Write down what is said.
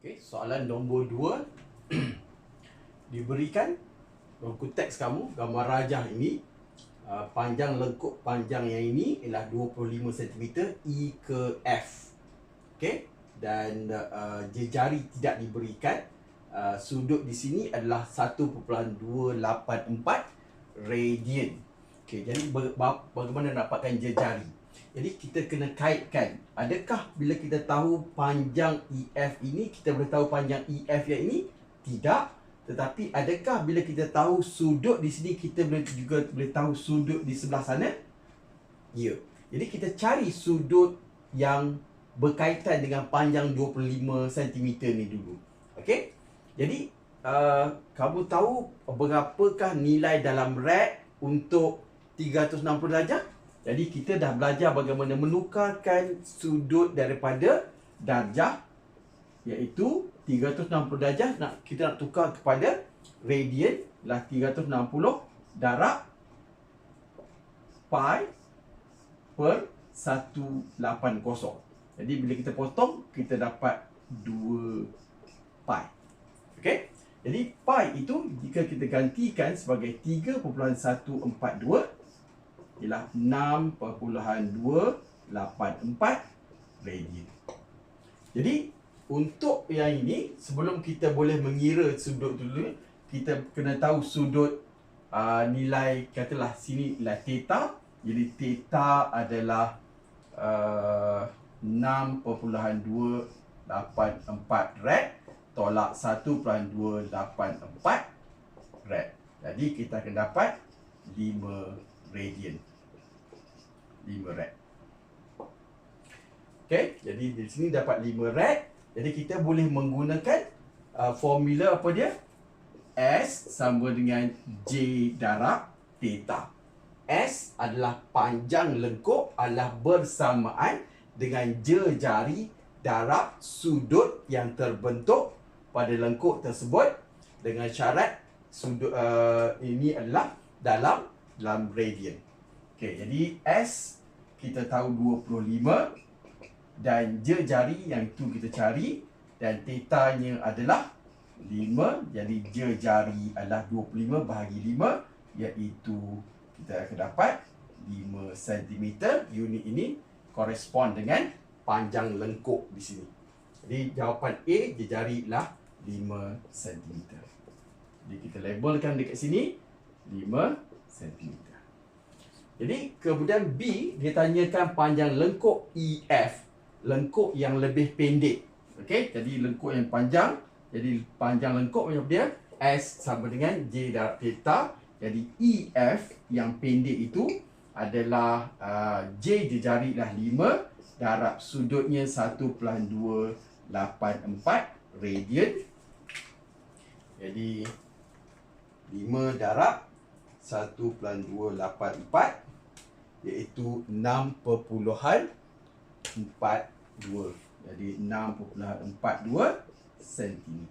Okey, soalan nombor 2 diberikan buku teks kamu gambar rajah ini uh, panjang lengkuk panjang yang ini ialah 25 cm E ke F. Okey, dan uh, jejari tidak diberikan. Uh, sudut di sini adalah 1.284 radian. Okey, jadi bagaimana dapatkan jejari? Jadi kita kena kaitkan Adakah bila kita tahu panjang EF ini Kita boleh tahu panjang EF yang ini? Tidak Tetapi adakah bila kita tahu sudut di sini Kita boleh juga boleh tahu sudut di sebelah sana? Ya Jadi kita cari sudut yang berkaitan dengan panjang 25 cm ni dulu Okey Jadi uh, Kamu tahu berapakah nilai dalam rad untuk 360 darjah? Jadi kita dah belajar bagaimana menukarkan sudut daripada darjah iaitu 360 darjah nak kita nak tukar kepada radian lah 360 darab pi per 180. Jadi bila kita potong kita dapat 2 pi. Okey? Jadi pi itu jika kita gantikan sebagai 3.142 ialah 6.284 radian. Jadi untuk yang ini sebelum kita boleh mengira sudut dulu kita kena tahu sudut uh, nilai katalah sini ialah theta. Jadi theta adalah uh, 6.284 rad tolak 1.284 rad. Jadi kita akan dapat 5 radian. 5 rad. Okey, jadi di sini dapat 5 rad. Jadi kita boleh menggunakan uh, formula apa dia? S sama dengan J darab theta. S adalah panjang lengkuk adalah bersamaan dengan jari darab sudut yang terbentuk pada lengkuk tersebut dengan syarat sudut uh, ini adalah dalam dalam radian. Okey, jadi S kita tahu 25 dan je jari yang tu kita cari dan tetanya adalah 5 jadi je jari adalah 25 bahagi 5 iaitu kita akan dapat 5 cm unit ini korespond dengan panjang lengkuk di sini. Jadi jawapan A je jari ialah 5 cm. Jadi kita labelkan dekat sini 5 cm. Jadi kemudian B dia tanyakan panjang lengkuk EF, lengkuk yang lebih pendek. Okey, jadi lengkuk yang panjang, jadi panjang lengkuk macam dia S sama dengan J darab theta. Jadi EF yang pendek itu adalah uh, J jari dah 5 darab sudutnya 1.284 radian. Jadi 5 darab 1.284 iaitu 6.42 jadi 6.42 cm